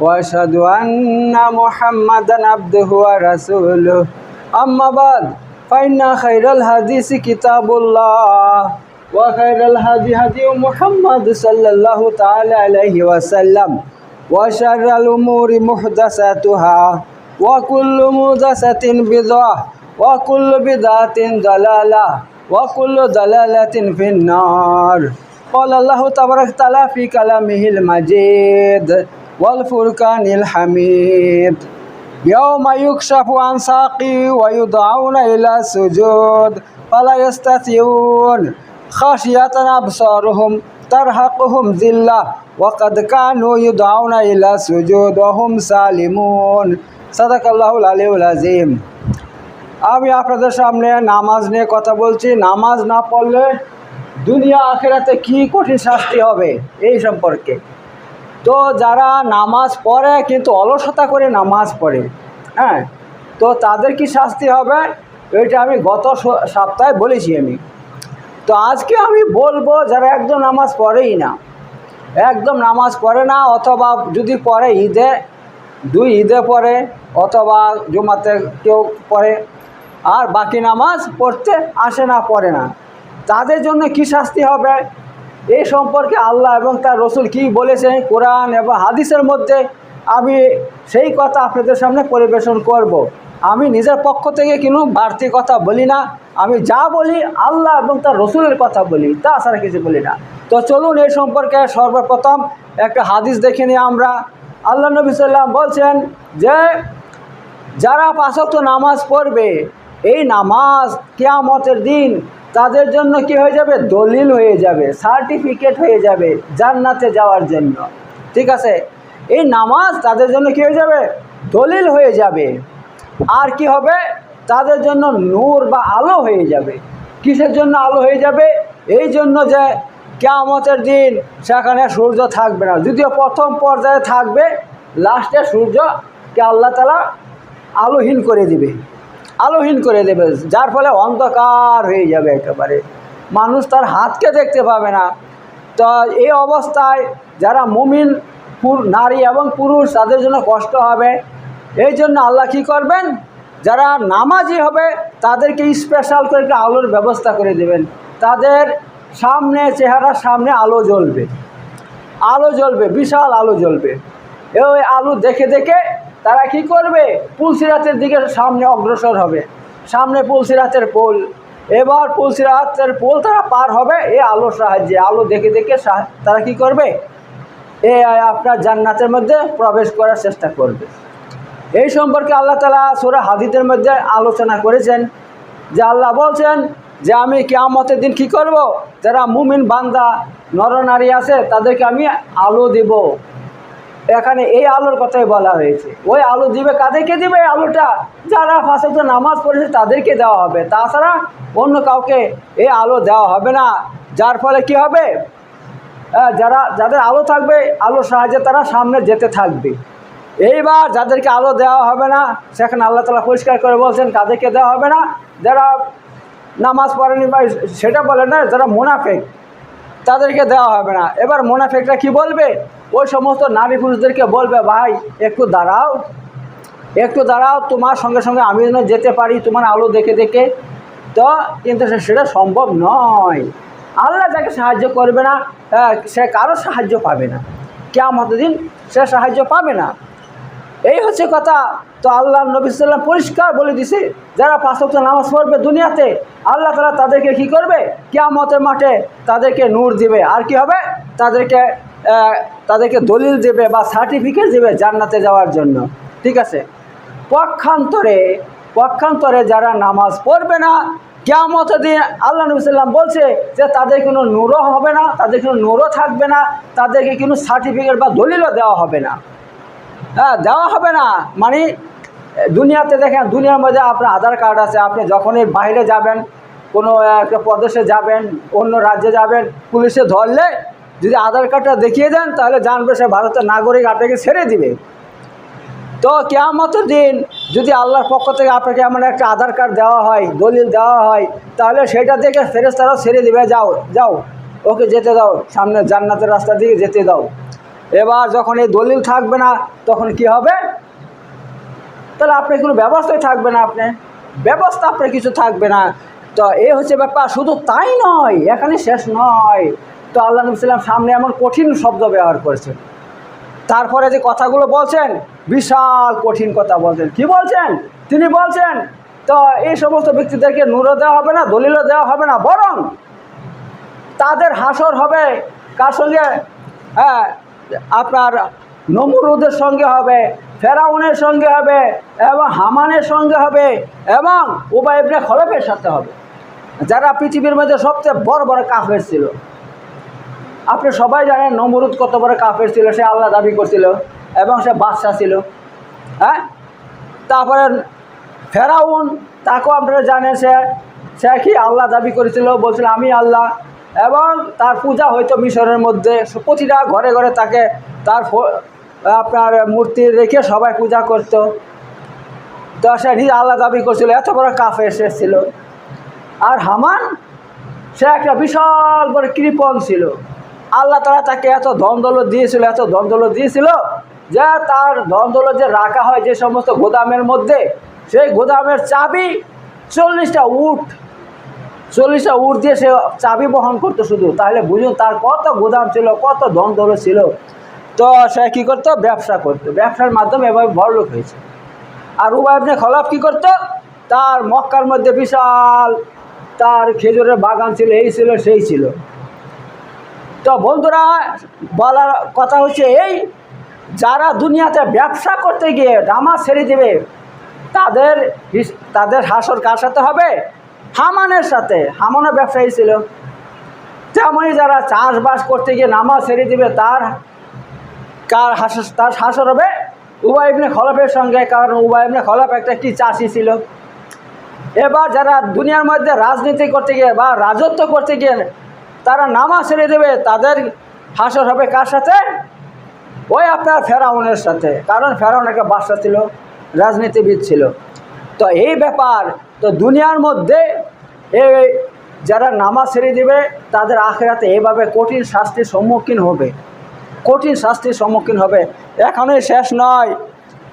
واشهد ان محمدا عبده ورسوله اما بعد فان خير الحديث كتاب الله وخير الهدي هدي محمد صلى الله تعالى عليه وسلم وشر الامور محدثاتها وكل محدثه بدعه وكل بدعه ضلاله وكل ضلالة في النار قال الله تبارك وتعالى في كلامه المجيد والفرقان الحميد يوم يكشف عن ساقي ويدعون إلى السجود فلا يستطيعون خاشية أبصارهم ترهقهم ذلة وقد كانوا يدعون إلى السجود وهم سالمون صدق الله العلي العظيم আমি আপনাদের সামনে নামাজ নিয়ে কথা বলছি নামাজ না পড়লে দুনিয়া আখেরাতে কি কঠিন শাস্তি হবে এই সম্পর্কে তো যারা নামাজ পড়ে কিন্তু অলসতা করে নামাজ পড়ে হ্যাঁ? তো তাদের কি শাস্তি হবে? এটা আমি গত সপ্তাহে বলেছি আমি। তো আজকে আমি বলব যারা একদম নামাজ পড়েই না, একদম নামাজ পড়ে না, অথবা যদি পড়ে ঈদে, দুই ঈদে পড়ে, অথবা জুমাতে কেউ পড়ে, আর বাকি নামাজ পড়তে আসে না, পড়ে না, তাদের জন্য কি শাস্তি হবে? এই সম্পর্কে আল্লাহ এবং তার রসুল কি বলেছেন? কোরআন এবং হাদিসের মধ্যে আমি সেই কথা আপনাদের সামনে পরিবেশন করব। আমি নিজের পক্ষ থেকে কোনো বাড়তি কথা বলি না। আমি যা বলি আল্লাহ এবং তার রসুলের কথা বলি তাছাড়া কিছু বলি না। তো চলুন এই সম্পর্কে সর্বপ্রথম একটা হাদিস দেখে নিই আমরা। আল্লাহ নবী সাল্লাম বলছেন যে, যারা পাঁচক্ত নামাজ পড়বে, এই নামাজ কেয়ামতের দিন তাদের জন্য কি হয়ে যাবে? দলিল হয়ে যাবে সার্টিফিকেট হয়ে যাবে জান্নাতে যাওয়ার জন্য। ঠিক আছে? এই নামাজ তাদের জন্য কি হয়ে যাবে? দলিল হয়ে যাবে। আর কি হবে? তাদের জন্য নূর বা আলো হয়ে যাবে। কিসের জন্য আলো হয়ে যাবে? এই জন্য যে কেয়ামতের দিন সেখানে সূর্য থাকবে না। যদিও প্রথম পর্যায়ে থাকবে, লাস্টে সূর্যকে আল্লাহ তালা আলোহীন করে দিবে। আলোহীন করে দেবে, যার ফলে অন্ধকার হয়ে যাবে একেবারে। মানুষ তার হাতকে দেখতে পাবে না। তো এই অবস্থায় যারা মুমিন নারী এবং পুরুষ, তাদের জন্য কষ্ট হবে। এই জন্য আল্লাহ কী করবেন? যারা নামাজি হবে, তাদেরকে স্পেশাল করে একটা আলোর ব্যবস্থা করে দেবেন। তাদের সামনে, চেহারার সামনে আলো জ্বলবে। আলো জ্বলবে, বিশাল আলো জ্বলবে। ওই আলো দেখে দেখে তারা কি করবে? পুলসিরাতের দিকে সামনে অগ্রসর হবে। সামনে পুলসিরাতের পোল। এবার পুলসিরাতের পোল তারা পার হবে। এই আলোর সাহায্যে, আলো দেখে দেখে তারা কি করবে? এ আপনার জান্নাতের মধ্যে প্রবেশ করার চেষ্টা করবে। এই সম্পর্কে আল্লাহ তালা সোরা হাদিদের মধ্যে আলোচনা করেছেন, যে আল্লাহ বলছেন যে, আমি কেয়ামতের দিন কি করব? যারা মুমিন বান্দা নরনারী আছে, তাদেরকে আমি আলো দিব। এখানে এই আলোর কথাই বলা হয়েছে। ওই আলো দিবে কাদেরকে দিবে আলোটা? যারা ফাঁসে নামাজ পড়েছে তাদেরকে দেওয়া হবে। তাছাড়া অন্য কাউকে এই আলো দেওয়া হবে না। যার ফলে কি হবে? যারা, যাদের আলো থাকবে, আলোর সাহায্যে তারা সামনে যেতে থাকবে। এইবার যাদেরকে আলো দেওয়া হবে না, সেখানে আল্লাহ তালা পরিষ্কার করে বলছেন তাদেরকে দেওয়া হবে না? যারা নামাজ পড়েনি বা সেটা বলে না, যারা মুনাফেক, তাদেরকে দেওয়া হবে না। এবার মোনাফেকরা কি বলবে? ওই সমস্ত নারী পুরুষদেরকে বলবে, ভাই, একটু দাঁড়াও। একটু দাঁড়াও, তোমার সঙ্গে সঙ্গে আমি যেন যেতে পারি, তোমার আলো দেখে দেখে। তো কিন্তু সেটা সম্ভব নয়। আল্লাহ যাকে সাহায্য করবে না সে কারও সাহায্য পাবে না। কেমন দিন সে সাহায্য পাবে না। এই হচ্ছে কথা। তো আল্লাহ নবী সাল্লাম পরিষ্কার বলে দিছে, যারা পাঁচ ওয়াক্ত নামাজ পড়বে দুনিয়াতে, আল্লাহ তালা তাদেরকে কি করবে? কেয়ামতের মাঠে তাদেরকে নূর দিবে। আর কি হবে? তাদেরকে তাদেরকে দলিল দেবে বা সার্টিফিকেট দেবে জান্নাতে যাওয়ার জন্য। ঠিক আছে? পক্ষান্তরে পক্ষান্তরে যারা নামাজ পড়বে না, কেয়ামতের দিন আল্লাহ নবী সাল্লাম বলছে যে তাদের কোনো নূরও হবে না, তাদের কোনো নূরও থাকবে না, তাদেরকে কোনো সার্টিফিকেট বা দলিলও দেওয়া হবে না। হ্যাঁ দেওয়া হবে না। মানে দুনিয়াতে দেখেন, দুনিয়ার মধ্যে আপনার আধার কার্ড আছে, আপনি যখনই বাইরে যাবেন, কোনো একটা প্রদেশে যাবেন, অন্য রাজ্যে যাবেন, পুলিশে ধরলে যদি আধার কার্ডটা দেখিয়ে দেন, তাহলে জানবে সে ভারতের নাগরিক, আপনাকে ছেড়ে দিবে। তো কেয়ামতের দিন যদি আল্লাহর পক্ষ থেকে আপনাকে এমন একটা আধার কার্ড দেওয়া হয়, দলিল দেওয়া হয়, তাহলে সেটা দেখে ফেরেস্তারাও ছেড়ে দিবে, যাও যাও, ওকে যেতে দাও, সামনে জান্নাতের রাস্তা দিকে যেতে দাও। এবার যখন এই দলিল থাকবে না, তখন কি হবে? তাহলে আপনার কোনো ব্যবস্থাই থাকবে না আপনি। ব্যবস্থা আপনার কিছু থাকবে না। তো এই হচ্ছে ব্যাপার, শুধু তাই নয়, এখানে শেষ নয়। তো আল্লাহ নবীলাম সামনে এমন কঠিন শব্দ ব্যবহার করেছেন। তারপরে যে কথাগুলো বলছেন, বিশাল কঠিন কথা বলছেন। কি বলছেন? তিনি বলছেন, তো এই সমস্ত ব্যক্তিদেরকে নূরও দেওয়া হবে না, দলিলও দেওয়া হবে না, বরং তাদের হাসর হবে কার সঙ্গে? হ্যাঁ আপনার নমরুদের সঙ্গে হবে, ফেরাউনের সঙ্গে হবে, এবং হামানের সঙ্গে হবে, এবং উবাইবনে খলফের সাথে হবে। যারা পৃথিবীর মধ্যে সবচেয়ে বড় বড় কাফের ছিল আপনি সবাই জানেন নমরুদ কত বড় কাফের ছিল, সে আল্লাহ দাবি করছিল এবং সে বাদশাহ ছিল। হ্যাঁ? তারপরে ফেরাউন, তাকেও আপনারা জানেন, সে সে কি আল্লাহ দাবি করেছিল, বলছিল, আমি আল্লাহ। এবং তার পূজা হয়তো মিশরের মধ্যে। প্রতিটা ঘরে ঘরে তাকে তার আপনার মূর্তি রেখে সবাই পূজা করত। তো সে নিজে আল্লাহ দাবি করছিল, এত বড় কাফে এসেছিল আর হামান, সে একটা বিশাল বড় কৃপণ ছিল। আল্লাহ তারা তাকে এত ধন দৌলত দিয়েছিল, এত ধন দৌলত দিয়েছিল যে তার ধন দৌলত যে রাখা হয় যে সমস্ত গোদামের মধ্যে, সেই গোদামের চাবি চল্লিশটা উট চল্লিশটা উট দিয়ে সে চাবি বহন করতো শুধু। তাহলে বুঝুন তার কত গোদাম ছিল, কত ধন দৌলত ছিল। তো সে কী করতো? ব্যবসা করতো। ব্যবসার মাধ্যমে এভাবে বড়লোক হয়েছে। আর উবাইবনে খলাফ কী করতো? তার মক্কার মধ্যে বিশাল, তার খেজুরের বাগান ছিল, এই ছিল, সেই ছিল। তো বন্ধুরা, বলার কথা হচ্ছে এই, যারা দুনিয়াতে ব্যবসা করতে গিয়ে নামাজ ছেড়ে দেবে, তাদের তাদের হাসর কার সাথে হবে? হামানের সাথে। হামানও ব্যবসায়ী ছিল। তেমনই যারা চাষবাস করতে গিয়ে নামাজ ছেড়ে দিবে, তার কার হাসর, তার হাসর হবে? উবাইবনে খলফের সঙ্গে, কারণ উবাইবনে খলফ একটা কি চাষি ছিল। এবার যারা দুনিয়ার মধ্যে রাজনীতি করতে গিয়ে বা রাজত্ব করতে গিয়ে তারা নামাজ ছেড়ে দেবে, তাদের হাসর হবে কার সাথে? ওই আপনার ফেরাউনের সাথে। কারণ ফেরাউন একটা বাদশা ছিল, রাজনীতিবিদ ছিল। তো এই ব্যাপার, তো দুনিয়ার মধ্যে এই যারা নামাজ ছেড়ে দেবে, তাদের আখেরাতে এভাবে কঠিন শাস্তির সম্মুখীন হবে। কঠিন শাস্তির সম্মুখীন হবে। এখনই শেষ নয়।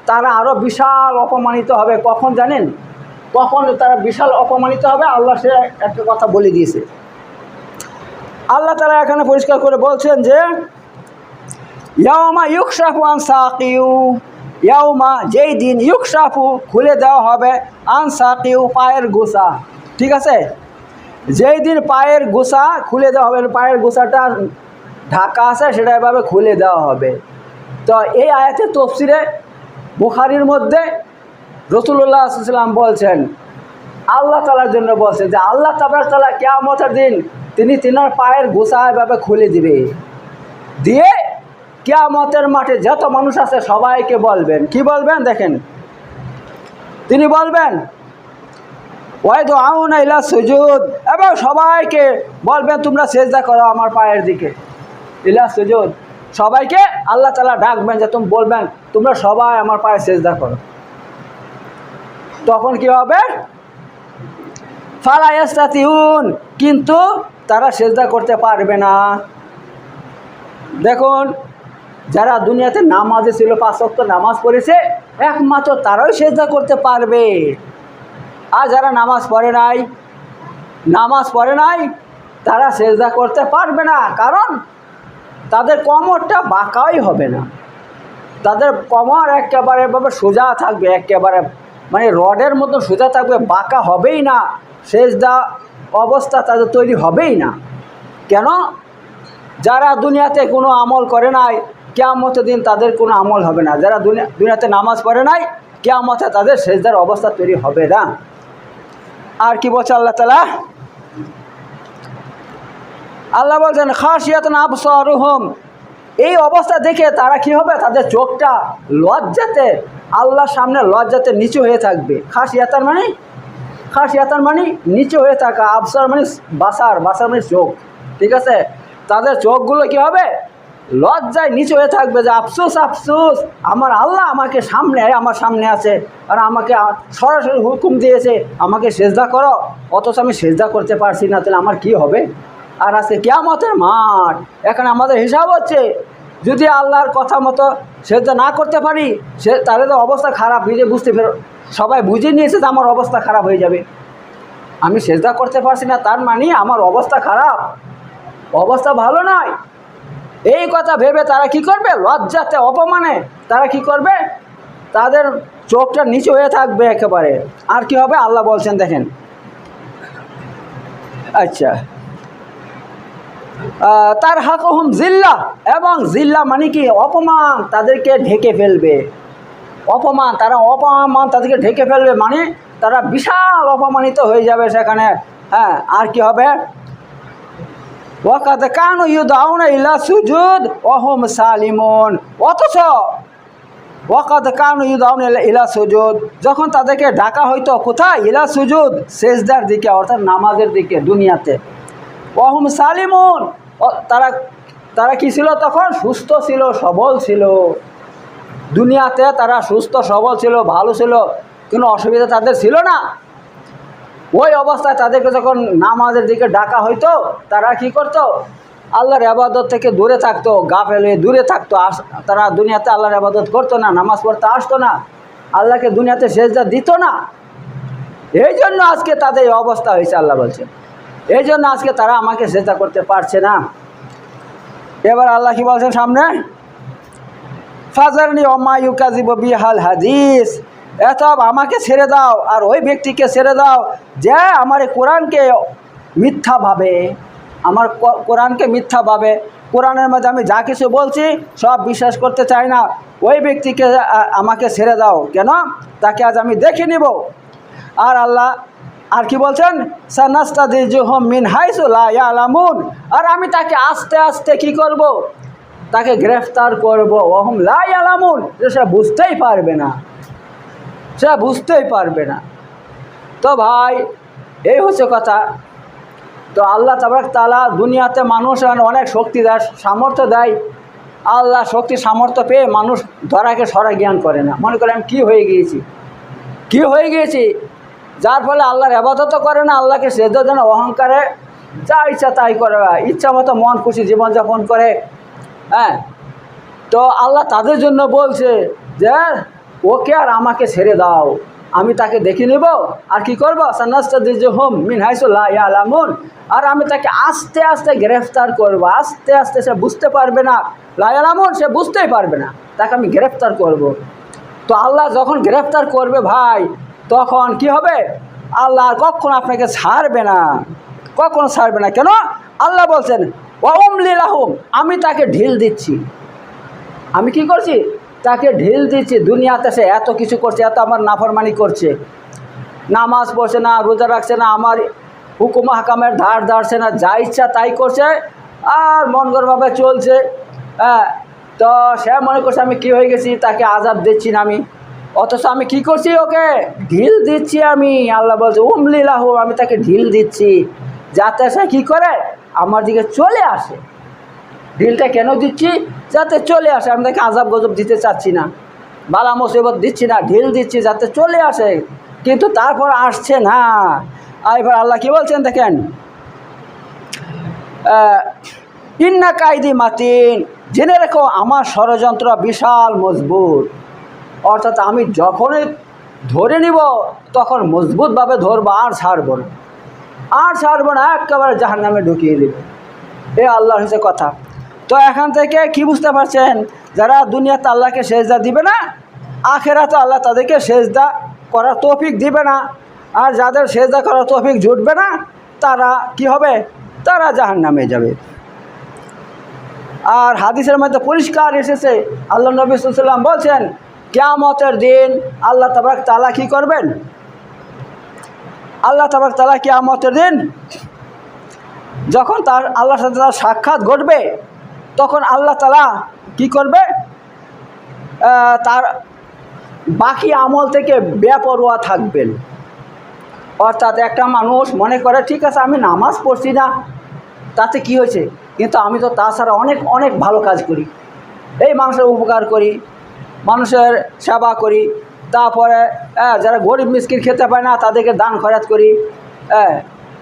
তারা আরও বিশাল অপমানিত হবে। কখন জানেন? কখন তারা বিশাল অপমানিত হবে? আল্লাহ সে একটা কথা বলে দিয়েছে। আল্লাহ তারা এখানে পরিষ্কার করে বলছেন যে ইয়ামা ইউকশাফু আন সাকিউ, ইয়াউমা যেই দিন ইউকশাফু খুলে দেওয়া হবে আন সাকিউ, পায়ের গোসা। ঠিক আছে? যেই দিন পায়ের গোসা খুলে দেওয়া হবে, পায়ের গোসাটা ঢাকা আছে, সেটা এভাবে খুলে দেওয়া হবে। তো এই আয়াতের তফসিরে বুখারির মধ্যে রসুল্লাহ সাল্লাম বলছেন, আল্লাহ তালার জন্য বলছে যে, আল্লাহ তাবার তালা কেয়ামতের দিন তিনি তিনার পায়ের গোসা এভাবে খুলে দিবে। দিয়ে কেয়ামতের মাঠে যত মানুষ আছে সবাইকে বলবেন। কি বলবেন? দেখেন। তিনি বলবেন, ওয়াইদ আউন ইলা সুজুদ। এবং সবাইকে বলবেন, তোমরা সেজদা করো আমার পায়ের দিকে। ইলা সুজুদ। সবাইকে আল্লাহ তালা ডাকবেন যে, তুমি, বলবেন, তোমরা সবাই আমার পায়ে সেজদা করো। তখন কি হবে? ফালায়াস্তাতিউন কিন্তু তারা সেজদা করতে পারবে না। দেখুন, যারা দুনিয়াতে নামাজে ছিল, পাঁচ ওয়াক্ত নামাজ পড়েছে, একমাত্র তারাই সেজদা করতে পারবে। আর যারা নামাজ পড়ে নাই, নামাজ পড়ে নাই, তারা সেজদা করতে পারবে না, কারণ তাদের কমরটা বাঁকাই হবে না। তাদের কোমর একেবারে এভাবে সোজা থাকবে, একেবারে মানে রডের মতো সোজা থাকবে, বাঁকা হবেই না। সেজদা অবস্থা তাদের তৈরি হবেই না। কেন? যারা দুনিয়াতে কোনো আমল করে নাই, কেয়ামতের দিন তাদের কোনো আমল হবে না। যারা দুনিয়া দুনিয়াতে নামাজ পড়ে নাই, কেয়ামতে তাদের সেজদার অবস্থা তৈরি হবে না। আর কি বলছে আল্লাহ তালা আল্লাহ বলছেন খাসিয়াত আবসারুহম। এই অবস্থা দেখে তারা কি হবে? তাদের চোখটা লজ্জাতে, আল্লাহর সামনে লজ্জাতে নিচু হয়ে থাকবে। খাস ইয়াতার মানে খাস ইয়াতার মানে নিচু হয়ে থাকা আবসার মানে বাসার বাসার মানে চোখ, ঠিক আছে? তাদের চোখগুলো কি হবে? লজ্জায় নিচু হয়ে থাকবে যে, আফসোস আফসোস, আমার আল্লাহ আমাকে সামনে আমার সামনে আছে, আর আমাকে সরাসরি হুকুম দিয়েছে, আমাকে সেজদা করো, অথচ আমি সেজদা করতে পারছি না, তাহলে আমার কি হবে? আর আজকে কেয়ামতের মাঠ, এখানে আমাদের হিসাব হচ্ছে, যদি আল্লাহর কথা মতো সেজদা না করতে পারি, সে তাহলে তো অবস্থা খারাপ, নিজে বুঝতে ফের সবাই বুঝে নিয়েছে যে আমার অবস্থা খারাপ হয়ে যাবে। আমি সেজদা করতে পারছি না, তার মানে আমার অবস্থা খারাপ। অবস্থা ভালো নয়। এই কথা ভেবে তারা কি করবে? লজ্জাতে অপমানে তারা কি করবে? তাদের চোখটা নিচু হয়ে থাকবে একেবারে। আর কি হবে? আল্লাহ বলছেন, দেখেন। আচ্ছা। তার হাকুম জিল্লা। এবং জিল্লা মানে কি? অপমান। তাদেরকে ঢেকে ফেলবে। অপমান, তারা অপমান তাদেরকে ঢেকে ফেলবে মানে তারা বিশাল অপমানিত হয়ে যাবে সেখানে। হ্যাঁ আর কি হবে? ওয়াকাদ কানু ইউদাউনা ইলা সুজুদ, ওহম সালিমুন। অথচ ওয়াকাদ কানু ইউদাউনা ইলা- সুজুদ, যখন তাদেরকে ডাকা হইতো কোথায়? ইলা সুজুদ, সেজদার দিকে, অর্থাৎ নামাজের দিকে, দুনিয়াতে। ওহম সালিমুন। তারা তারা কি ছিল তখন? সুস্থ ছিল, সবল ছিল। দুনিয়াতে তারা সুস্থ, সবল ছিল, ভালো ছিল, কোনো অসুবিধা তাদের ছিল না। ওই অবস্থায় তাদেরকে যখন নামাজের দিকে ডাকা হইতো, তারা কি করতো? আল্লাহর আবাদত থেকে দূরে থাকতো গা ফেলে দূরে থাকতো। আস, তারা দুনিয়াতে আল্লাহর আবাদত করতো না, নামাজ পড়তে আসতো না, আল্লাহকে দুনিয়াতে সেজদা দিত না। এই জন্য আজকে তাদের অবস্থা হয়েছে, আল্লাহ বলছে। এই জন্য আজকে তারা আমাকে সেজদা করতে পারছে না। এবার আল্লাহ কি বলছেন সামনে? ফাজারনি অমায়ু কাজিব বিহাল হাদিস। এতব আমাকে ছেড়ে দাও আর ওই ব্যক্তিকে ছেড়ে দাও যে আমার কোরআনকে মিথ্যা ভাবে। আমার কোরআনকে মিথ্যা ভাবে। কোরআনের মধ্যে আমি যা কিছু বলছি সব বিশ্বাস করতে চাই না। ওই ব্যক্তিকে আমাকে ছেড়ে দাও। কেন? তাকে আজ আমি দেখে নিব। আর আল্লাহ, আর কি বলছেন? সানাস্তাদিজুহম মিন হাইসুলা ইয়ালামুন। আর আমি তাকে আস্তে আস্তে কি করব? তাকে গ্রেফতার করব। ওহম লাই আলামুন সে বুঝতেই পারবে না। সে বুঝতেই পারবে না। তো ভাই, এই হচ্ছে কথা। তো আল্লাহ তাবারক তালা দুনিয়াতে মানুষ অনেক শক্তি দেয়, সামর্থ্য দেয়। আল্লাহ শক্তি সামর্থ্য পেয়ে মানুষ ধরাকে সরা জ্ঞান করে না। মনে করে আমি কী হয়ে গিয়েছি? কি হয়ে গিয়েছি? যার ফলে আল্লাহর আবাদতও করে না, আল্লাহকে সেদ্ধ যেন অহংকারে যা ইচ্ছা তাই করে। ইচ্ছা মতো মন খুশি জীবনযাপন করে। হ্যাঁ? তো আল্লাহ তাদের জন্য বলছে যে, ওকে আর আমাকে ছেড়ে দাও। আমি তাকে দেখে নেব। আর কি করব? সান্নাস্তাদিজ হোম মিন হাইসুল্লাহ আর আমি তাকে আস্তে আস্তে গ্রেফতার করব। আস্তে আস্তে সে বুঝতে পারবে না। লায়ালামুন সে বুঝতেই পারবে না। তাকে আমি গ্রেফতার করব। তো আল্লাহ যখন গ্রেফতার করবে ভাই, তখন কি হবে? আল্লাহ কখনো আপনাকে ছাড়বে না। কখনো ছাড়বে না। কেন? আল্লাহ বলছেন ওম আমি তাকে ঢিল দিচ্ছি। আমি কি করছি? তাকে ঢিল দিচ্ছি, দুনিয়াতে সে এত কিছু করছে, এত আমার নাফরমানি করছে। নামাজ পড়ছে না, রোজা রাখছে না, আমার হুকুম হাকামের ধার ধারছে না, যা ইচ্ছা তাই করছে, আর মনগরভাবে চলছে। হ্যাঁ তো সে মনে করছে, আমি কি হয়ে গেছি? তাকে আজাব দিচ্ছি না আমি। অথচ আমি কি করছি ওকে? ঢিল দিচ্ছি আমি। আল্লাহ বলছে উমলিলাহু আমি তাকে ঢিল দিচ্ছি। যাতে সে কী করে? আমার দিকে চলে আসে। ঢিলটা কেন দিচ্ছি? যাতে চলে আসে। আমি তাকে আজাব গজব দিতে চাচ্ছি না। বালা মুসিবত দিচ্ছি না, ঢিল দিচ্ছি যাতে চলে আসে। কিন্তু তারপর আসছে না। আর এবার আল্লাহ কি বলছেন দেখেন? ইন্না কায়দি মাতিন। জেনে রেখো, আমার ষড়যন্ত্র বিশাল মজবুত। অর্থাৎ আমি যখনই ধরে নিব, তখন মজবুতভাবে ধরবো আর ছাড়বো না। আর ছাড়বো না, একেবারে জাহার নামে ঢুকিয়ে দেবে। এ আল্লাহর হচ্ছে কথা। তো এখান থেকে কি বুঝতে পারছেন? যারা দুনিয়াতে আল্লাহকে সেজদা দিবে না আখেরা তো আল্লাহ তাদেরকে সেজদা করার তৌফিক দিবে না। আর যাদের সেজদা করার তৌফিক জুটবে না, তারা কি হবে? তারা জাহান নামে যাবে। আর হাদিসের মধ্যে পরিষ্কার এসেছে, আল্লাহ নবী সাল্লাম বলছেন, কেয়ামতের দিন আল্লাহ তাবাক তালা কি করবেন? আল্লাহ তাবাক তালা কেয়ামতের দিন যখন তার আল্লাহর সাথে তার সাক্ষাৎ ঘটবে, তখন আল্লাহ তালা কি করবে? তার বাকি আমল থেকে বেপরোয়া থাকবেন। অর্থাৎ একটা মানুষ মনে করে, ঠিক আছে, আমি নামাজ পড়ছি না। তাতে কি হয়েছে? কিন্তু আমি তো তাছাড়া অনেক অনেক ভালো কাজ করি। এই মানুষের উপকার করি, মানুষের সেবা করি তারপরে হ্যাঁ, যারা গরিব মিসকিন খেতে পায় না তাদেরকে দান খরাত করি হ্যাঁ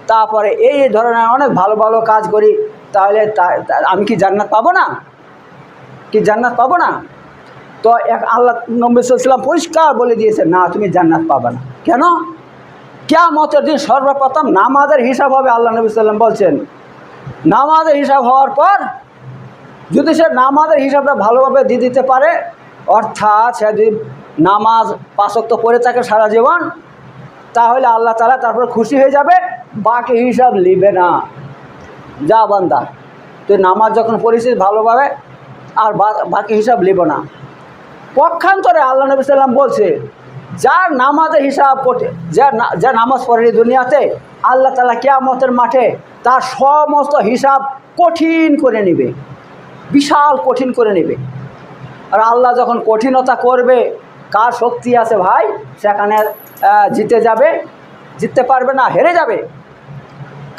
তারপরে এই ধরনের অনেক ভালো ভালো কাজ করি তাহলে আমি কি জান্নাত পাবো না? কি জান্নাত পাবো না? তো এক আল্লাহ নব্বী সাল্লাম পরিষ্কার বলে দিয়েছে না তুমি জান্নাত পাবে না। কেন? কেয়ামতের দিন সর্বপ্রথম নামাজের হিসাব হবে আল্লাহ নবী সাল্লাম বলছেন। নামাজের হিসাব হওয়ার পর যদি সে নামাজের হিসাবটা ভালোভাবে দিয়ে দিতে পারে অর্থাৎ সে যদি নামাজ পাশক্ত পড়ে থাকে সারা জীবন, তাহলে আল্লাহ তালা তারপর খুশি হয়ে যাবে, বাকি হিসাব নিবে না। যা বান্দা, তুই নামাজ যখন পড়েছিস ভালোভাবে, আর বাকি হিসাব নিব না। পক্ষান্তরে আল্লাহ নবী সাল্লাম বলছে, যার নামাজের হিসাব পড়ে যার যা নামাজ পড়েনি দুনিয়াতে, আল্লাহ তালা কেয়ামতের মাঠে তার সমস্ত হিসাব কঠিন করে নেবে, বিশাল কঠিন করে নেবে। আর আল্লাহ যখন কঠিনতা করবে কার শক্তি আছে ভাই? সেখানে জিতে যাবে। জিততে পারবে না, হেরে যাবে।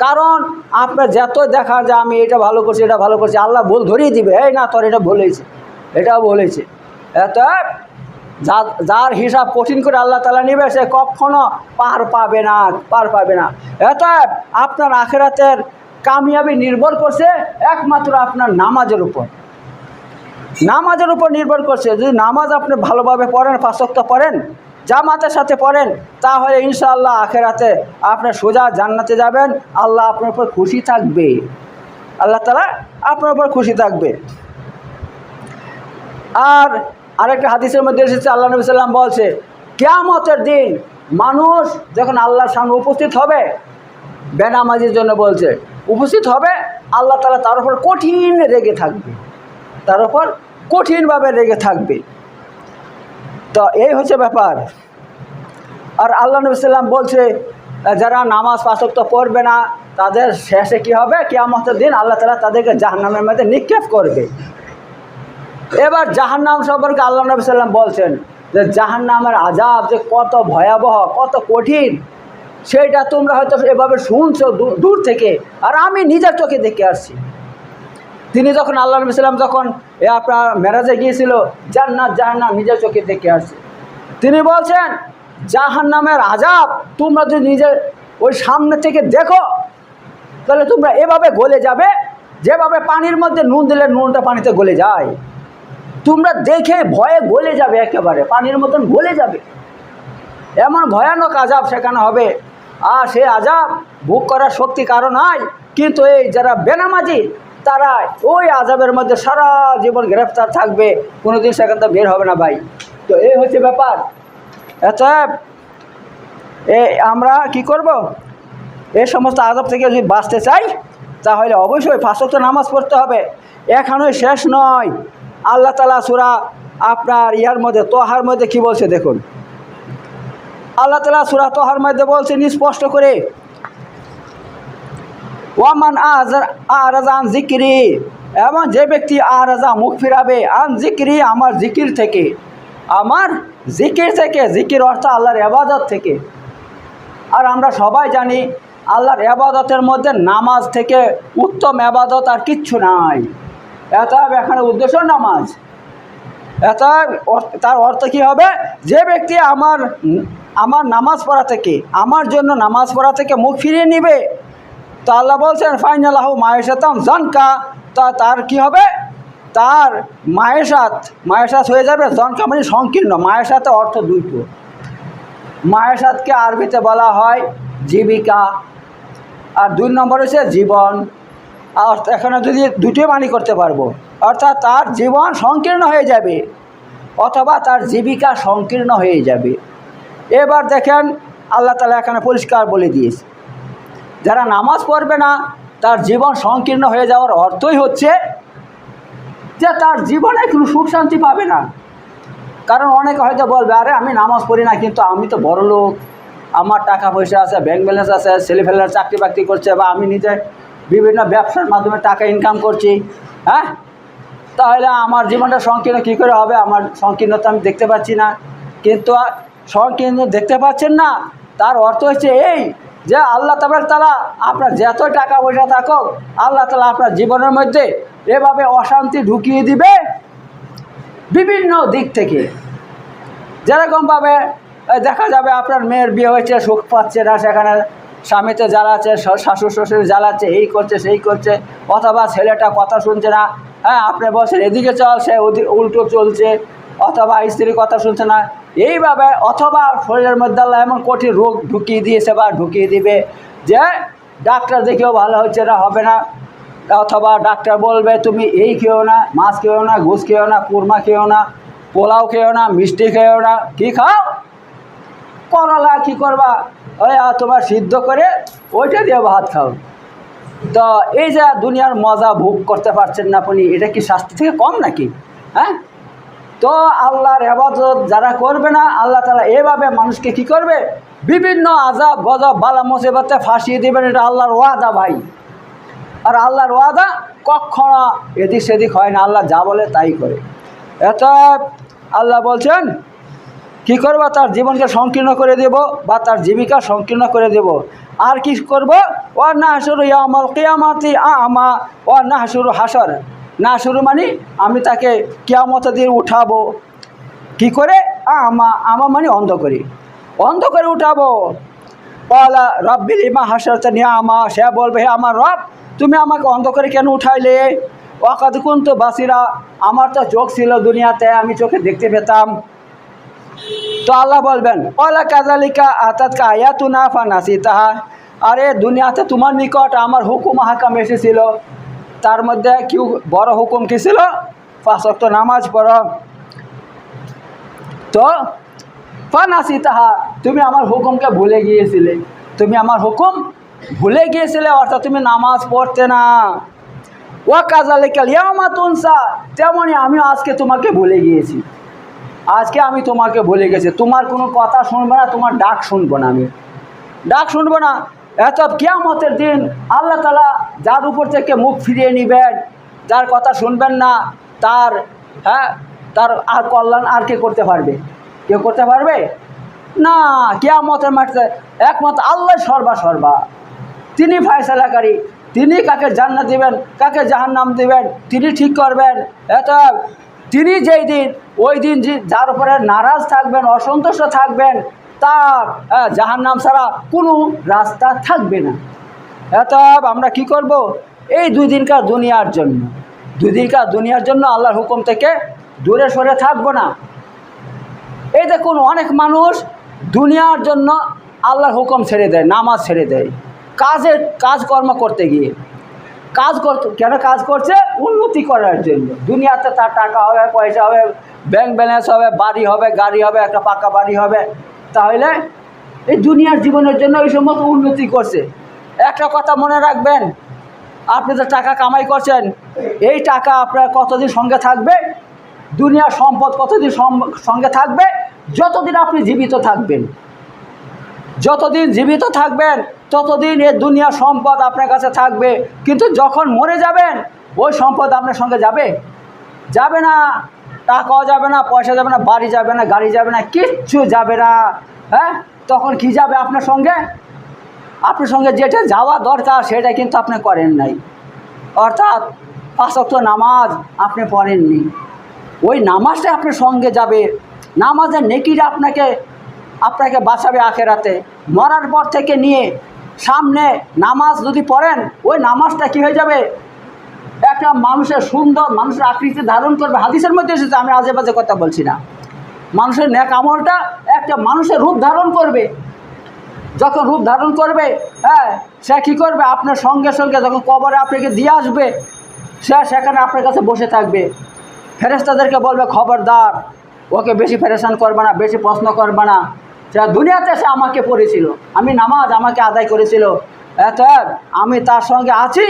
কারণ আপনার যত দেখা যে আমি এটা ভালো করছি, এটা ভালো করছি, আল্লাহ ভুল ধরিয়ে দিবে। এই না, তোর এটা ভুল হয়েছে, এটাও ভুল হয়েছে। এত যার হিসাব কঠিন করে আল্লাহ তালা নিবে, সে কখনো পার পাবে না, পার পাবে না। এত আপনার আখেরাতের কামিয়াবি নির্ভর করছে একমাত্র আপনার নামাজের উপর। নামাজের উপর নির্ভর করছে। যদি নামাজ আপনি ভালোভাবে পড়েন পাঁচক্ত পড়েন, জামাতের সাথে পড়েন, তাহলে ইনশাআল্লাহ আখেরাতে আপনি সোজা জান্নাতে যাবেন। আল্লাহ আপনার উপর খুশি থাকবে। আল্লাহ তালা আপনার উপর খুশি থাকবে। আর আরেকটা হাদিসের মধ্যে এসেছে, আল্লাহ নবী সাল্লাম বলছে, কেয়ামতের দিন মানুষ যখন আল্লাহর সামনে উপস্থিত হবে, বেনামাজির জন্য বলছে, উপস্থিত হবে, আল্লাহ তালা তার উপর কঠিন রেগে থাকবে। তার উপর কঠিনভাবে রেগে থাকবে। তো এই হচ্ছে ব্যাপার। আর আল্লাহ নবী সাল্লাম বলছে, যারা নামাজ পাশক্ত পড়বে না, তাদের শেষে কি হবে? কেয়ামতের দিন আল্লাহ তালা তাদেরকে জাহান্নামের মধ্যে নিক্ষেপ করবে। এবার জাহান্নাম সম্পর্কে আল্লাহ নবী সাল্লাম বলছেন যে, জাহান্নামের আজাব যে কত ভয়াবহ, কত কঠিন, সেইটা তোমরা হয়তো এভাবে শুনছো দূর থেকে, আর আমি নিজের চোখে দেখে আসছি। তিনি যখন আল্লাহ নবী যখন এ আপনার মেরাজে গিয়েছিল, জান্নাত, জাহান্নাম নিজের চোখে দেখে আসছে। তিনি বলছেন, জাহান্নামের আজাব তোমরা যদি নিজের ওই সামনে থেকে দেখো, তাহলে তোমরা এভাবে গলে যাবে, যেভাবে পানির মধ্যে নুন দিলে নুনটা পানিতে গলে যায়। তোমরা দেখে ভয়ে গলে যাবে একেবারে, পানির মতন গলে যাবে। এমন ভয়ানক আজাব সেখানে হবে। আর সে আজাব ভোগ করার শক্তি কারও নাই, কিন্তু এই যারা বেনামাজি তারা ওই আজাবের মধ্যে সারা জীবন গ্রেফতার থাকবে। কোনোদিন সেখান থেকে বের হবে না ভাই। তো এই হচ্ছে ব্যাপার। এত এ আমরা কি করব? এই সমস্ত আজাব থেকে যদি বাঁচতে চাই, তাহলে অবশ্যই ফাঁসক্ত নামাজ পড়তে হবে। এখানেই শেষ নয়। আল্লাহ তালা সুরা আপনার ইয়ার মধ্যে, তোহার মধ্যে কি বলছে দেখুন। আল্লাহ তালা সুরা তোহার মধ্যে বলছেন স্পষ্ট করে ওয়ামান আরাজা আন জিকিরি, এবং যে ব্যক্তি আরাজা মুখ ফিরাবে, আন জিকিরি আমার জিকির থেকে। আমার জিকির থেকে, জিকির অর্থ আল্লাহর এবাদত থেকে। আর আমরা সবাই জানি, আল্লাহর এবাদতের মধ্যে নামাজ থেকে উত্তম এবাদত আর কিচ্ছু নাই। এত এখানে উদ্দেশ্য নামাজ। এত তার অর্থ কী হবে? যে ব্যক্তি আমার আমার নামাজ পড়া থেকে, আমার জন্য নামাজ পড়া থেকে মুখ ফিরিয়ে নিবে তো আল্লাহ বলছেন ফাইনাল আহ মায়েশাতাম জনকা। তা তার কি হবে? তার মায়েশাত মায়েশাত হয়ে যাবে জনকা মানে সংকীর্ণ। মায়েশাতে অর্থ দুইটো মায়েশাতকে আরবিতে বলা হয় জীবিকা। আর দুই নম্বর হচ্ছে জীবন। আর এখানে যদি দুটোই মানি করতে পারব, অর্থাৎ তার জীবন সংকীর্ণ হয়ে যাবে, অথবা তার জীবিকা সংকীর্ণ হয়ে যাবে। এবার দেখেন, আল্লাহ তালা এখানে পরিষ্কার বলে দিয়েছে। যারা নামাজ পড়বে না, তার জীবন সংকীর্ণ হয়ে যাওয়ার অর্থই হচ্ছে যে তার জীবনে কোনো সুখ শান্তি পাবে না। কারণ অনেকে হয়তো বলবে, আরে আমি নামাজ পড়ি না, কিন্তু আমি তো বড় লোক। আমার টাকা পয়সা আছে ব্যাংক ব্যালেন্স আছে, ছেলে ফেলার চাকরি বাকরি করছে, বা আমি নিজে বিভিন্ন ব্যবসার মাধ্যমে টাকা ইনকাম করছি। হ্যাঁ? তাহলে আমার জীবনটা সংকীর্ণ কী করে হবে? আমার সংকীর্ণতা আমি দেখতে পাচ্ছি না। কিন্তু সংকীর্ণ দেখতে পাচ্ছেন না, তার অর্থ হচ্ছে এই যে আল্লাহ তাবার তালা আপনার যত টাকা পয়সা থাকুক, আল্লাহ তালা আপনার জীবনের মধ্যে এভাবে অশান্তি ঢুকিয়ে দিবে বিভিন্ন দিক থেকে। যেরকমভাবে দেখা যাবে আপনার মেয়ের বিয়ে হয়েছে, সুখ পাচ্ছে না সেখানে, স্বামীতে জ্বালাচ্ছে শাশুড় শ্বশুর জ্বালাচ্ছে, এই করছে, সেই করছে, অথবা ছেলেটা কথা শুনছে না হ্যাঁ আপনি বলছেন, এদিকে চল, সে উল্টো চলছে, অথবা স্ত্রীর কথা শুনছে না এইভাবে অথবা শরীরের মধ্যে আল্লাহ এমন কঠিন রোগ ঢুকিয়ে দিয়েছে বা ঢুকিয়ে দিবে যে ডাক্তার দেখেও ভালো হচ্ছে না, হবে না। অথবা ডাক্তার বলবে, তুমি এই খেও না, মাছ খেও না ঘুষ খেও না, কুরমা খেও না, পোলাও খেও না, মিষ্টি খেও না, কি খাও? করলা কি করবা? ওই তোমার সিদ্ধ করে ওইটা দিয়ে ভাত খাও। তো এই যে দুনিয়ার মজা ভোগ করতে পারছেন না আপনি, এটা কি শাস্তি থেকে কম নাকি? হ্যাঁ? তো আল্লাহর হেফাজত যারা করবে না, আল্লাহ তালা এভাবে মানুষকে কি করবে? বিভিন্ন আজাব গজব, বালা, মুসিবতে ফাঁসিয়ে দেবেন, এটা আল্লাহর ওয়াদা ভাই। আর আল্লাহর ওয়াদা কখনো এদিক সেদিক হয় না, আল্লাহ যা বলে তাই করে। এত আল্লাহ বলছেন, কি করব? তার জীবনকে সংকীর্ণ করে দেব বা তার জীবিকা সংকীর্ণ করে দেব। আর কি করব? ও না শুরু ইয়ামাল কেয়ামাতি আমা ও না হাসুর হাসর না শুরু মানে আমি তাকে কিয়ামত দিয়ে উঠাবো। কি করে? আমা আমা মানে অন্ধ করি অন্ধ করে উঠাবো। পলা রব্বিল ইমা হাসরতে নিয়ে আমা সে বলবে, হে আমার রব, তুমি আমাকে অন্ধ করে কেন উঠাইলে? ওয়াকাদ তো বাসিরা আমার তো চোখ ছিল দুনিয়াতে, আমি চোখে দেখতে পেতাম। তো আল্লাহ বলবেন ওলা কাজালিকা আতাত কা আয়াতুনা ফানাসি তাহা আরে, দুনিয়াতে তোমার নিকট আমার হুকুম হাকাম এসেছিল। তার মধ্যে কি বড় হুকুম কি ছিল? পাঁচ নামাজ পড়ো। তো ফানাসি তাহা তুমি আমার হুকুমকে ভুলে গিয়েছিলে। তুমি আমার হুকুম ভুলে গিয়েছিলে, অর্থাৎ তুমি নামাজ পড়তে না। ও কাজালিকাল ইয়ামা তুনসা তেমনই আমিও আজকে তোমাকে ভুলে গিয়েছি। আজকে আমি তোমাকে ভুলে গেছি। তোমার কোনো কথা শুনব না, তোমার ডাক শুনব না আমি। ডাক শুনব না। এত কিয়ামতের দিন আল্লাহ তালা যার উপর থেকে মুখ ফিরিয়ে নেবেন, যার কথা শুনবেন না, তার হ্যাঁ তার আর কল্যাণ আর কে করতে পারবে? কেউ করতে পারবে? না, কেয়ামতের মাঠে একমাত্র আল্লাহ সর্বা সর্বা। তিনি ফায়সালাকারী, তিনি কাকে জান্নাত দিবেন, কাকে জাহান্নাম দিবেন, তিনি ঠিক করবেন। এত তিনি যেই দিন, ওই দিন যার উপরে নারাজ থাকবেন, অসন্তুষ্ট থাকবেন তার হ্যাঁ, জাহান্নাম ছাড়া কোনো রাস্তা থাকবে না। এত আমরা কি করব? এই দুই দিনকার দুনিয়ার জন্য দুই দিনকার দুনিয়ার জন্য আল্লাহর হুকুম থেকে দূরে সরে থাকব না। এই দেখুন অনেক মানুষ দুনিয়ার জন্য আল্লাহর হুকুম ছেড়ে দেয় নামাজ ছেড়ে দেয় কাজের কাজকর্ম করতে গিয়ে। কাজ করতে কেন কাজ করছে? উন্নতি করার জন্য। দুনিয়াতে তার টাকা হবে পয়সা হবে ব্যাংক ব্যালেন্স হবে বাড়ি হবে গাড়ি হবে একটা পাকা বাড়ি হবে। তাহলে এই দুনিয়ার জীবনের জন্য এই সমস্ত উন্নতি করছে। একটা কথা মনে রাখবেন, আপনি যে টাকা কামাই করছেন, এই টাকা আপনার কতদিন সঙ্গে থাকবে? দুনিয়ার সম্পদ কতদিন সঙ্গে থাকবে? যতদিন আপনি জীবিত থাকবেন। যতদিন জীবিত থাকবেন, ততদিন এ দুনিয়ার সম্পদ আপনার কাছে থাকবে। কিন্তু যখন মরে যাবেন, ওই সম্পদ আপনার সঙ্গে যাবে? যাবে না। টাকাও যাবে না, পয়সা যাবে না, বাড়ি যাবে না, গাড়ি যাবে না, কিচ্ছু যাবে না। হ্যাঁ? তখন কি যাবে আপনার সঙ্গে? আপনার সঙ্গে যেটা যাওয়া দরকার, সেটা কিন্তু আপনি করেন নাই। অর্থাৎ পাঁচক্ত নামাজ আপনি পড়েননি। ওই নামাজটা আপনার সঙ্গে যাবে। নামাজের নেকিটা আপনাকে আপনাকে বাঁচাবে আখেরাতে। মরার পর থেকে নিয়ে সামনে নামাজ যদি পড়েন, ওই নামাজটা কি হয়ে যাবে? একটা মানুষের সুন্দর, মানুষের আকৃতি ধারণ করবে। হাদিসের মধ্যে এসেছে, আমি আজে বাজে কথা বলছি না। মানুষের ন্যাক আমলটা একটা মানুষের রূপ ধারণ করবে। যখন রূপ ধারণ করবে হ্যাঁ সে কী করবে? আপনার সঙ্গে সঙ্গে যখন কবরে আপনাকে দিয়ে আসবে, সে সেখানে আপনার কাছে বসে থাকবে। ফেরেস্তাদেরকে বলবে, খবরদার, ওকে বেশি ফেরেশান করবে না, বেশি প্রশ্ন করবে না। সে দুনিয়াতে সে আমাকে পড়েছিল। আমি নামাজ আমাকে আদায় করেছিল। এত আমি তার সঙ্গে আছি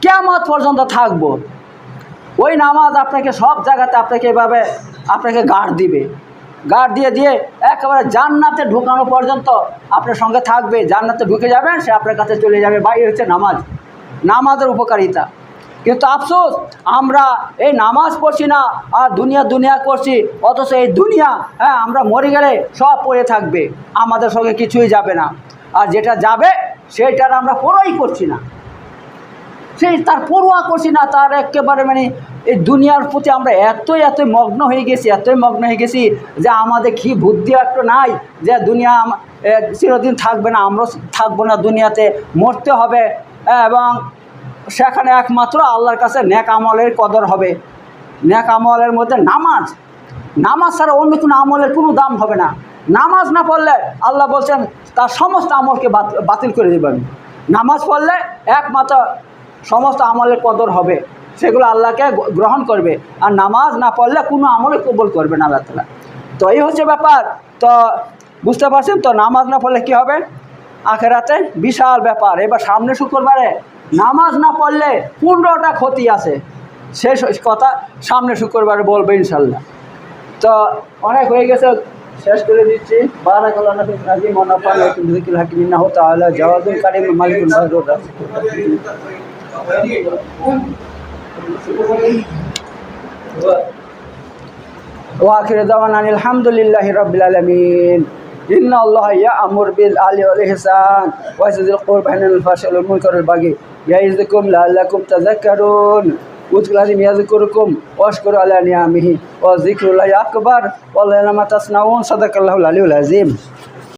কেমন পর্যন্ত থাকব। ওই নামাজ আপনাকে সব জায়গাতে আপনাকে এভাবে আপনাকে গার্ড দিবে। গার্ড দিয়ে দিয়ে একেবারে জান্নাতে ঢুকানো পর্যন্ত আপনার সঙ্গে থাকবে। জান্নাতে ঢুকে যাবেন, সে আপনার কাছে চলে যাবে। বা এই হচ্ছে নামাজ। নামাজের উপকারিতা। কিন্তু আফসোস, আমরা এই নামাজ পড়ছি না, আর দুনিয়া দুনিয়া করছি, অথচ এই দুনিয়া হ্যাঁ আমরা মরে গেলে সব পড়ে থাকবে। আমাদের সঙ্গে কিছুই যাবে না। আর যেটা যাবে সেইটার আমরা পড়াই করছি না। সেই তার পড়ুয়া করছি না, তার একেবারে মানে এই দুনিয়ার প্রতি আমরা এতই এতই মগ্ন হয়ে গেছি, এতই মগ্ন হয়ে গেছি যে আমাদের কি বুদ্ধি একটু নাই যে দুনিয়া চিরদিন থাকবে না আমরা থাকব না দুনিয়াতে, মরতে হবে। এবং সেখানে একমাত্র আল্লাহর কাছে ন্যাক আমলের কদর হবে। ন্যাক আমলের মধ্যে নামাজ নামাজ ছাড়া অন্য কোনো আমলের কোনো দাম হবে না। নামাজ না পড়লে আল্লাহ বলছেন, তার সমস্ত আমলকে বাত- বাতিল করে দেবেন। নামাজ পড়লে একমাত্র সমস্ত আমলের কদর হবে, সেগুলো আল্লাহকে গ্রহণ করবে। আর নামাজ না পড়লে কোনো আমলে কবল করবে না আল্লাহ তো এই হচ্ছে ব্যাপার। তো বুঝতে পারছেন? তো নামাজ না পড়লে কী হবে? আখেরাতে বিশাল ব্যাপার। এবার সামনে শুক্রবারে নামাজ না পড়লে পনেরোটা ক্ষতি আছে। শেষ কথা সামনে শুক্রবারে বলবে ইনশাল্লাহ তো অনেক হয়ে গেছে। শেষ করে দিচ্ছি। বারাকাল্লাহ নাফিস নাজিম জিকির হাকিমিন না হতা জাওয়াদুল কারিম মালিকুল বাহরুর واخر دعوانا ان الحمد لله رب العالمين ان الله يأمر بالعدل والإحسان ويأتي ذي القربى والنهي عن الفحشاء والمنكر والبغي يعظكم لعلكم تذكرون اذكروا الذين يذكركم واشكروا على نعمه وذكر الله أكبر والله لما تصنعون صدق الله العلي العظيم